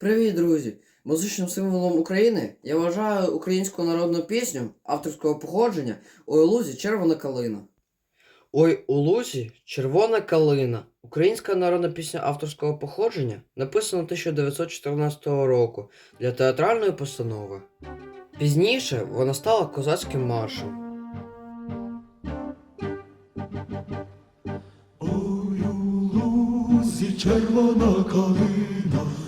Привіт, друзі! Музичним символом України я вважаю українську народну пісню авторського походження «Ой у лузі червона калина. Ой у лузі червона калина. Українська народна пісня авторського походження написана 1914 року для театральної постанови. Пізніше вона стала козацьким маршем. Ой, у лузі червона калина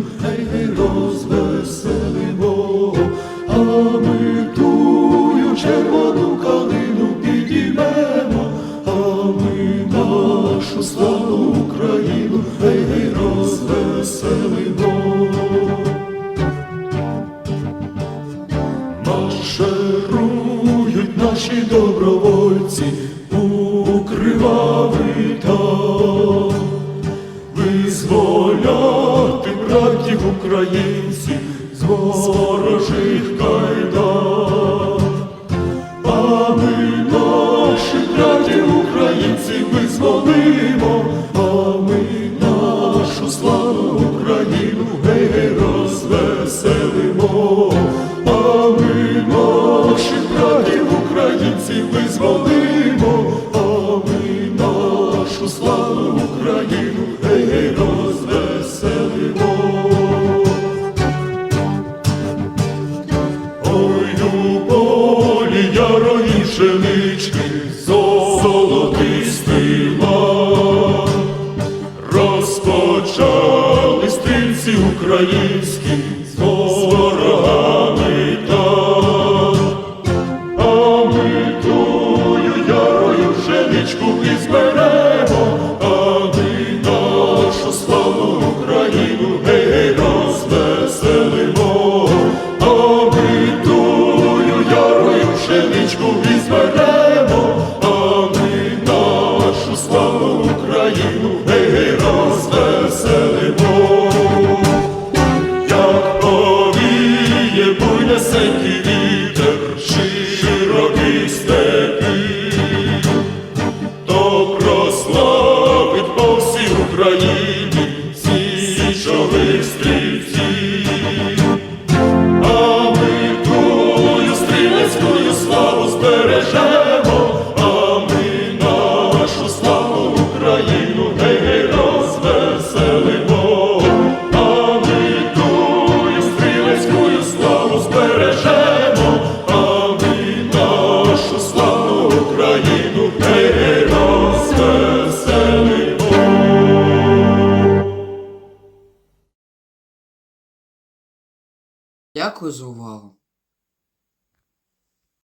Україну гей, гей, розвеселимо. Марширують наші добровольці у кривавий там, визволяти братів українців з ворожих кайдан. А ми наших братів українців братів українців визволимо, а ми нашу славу Україну гей, розвеселимо. Ой, у ярої пшенички, золотистий лан. Розпочали стрільці українські Україні січових стрільців. А ми тую стрілецькою славу збережемо, а ми нашу славу Україну гей, розвеселимо, а ми тую стрілецькою славу збережемо, а ми нашу славу Україну гей, Дякую за увагу!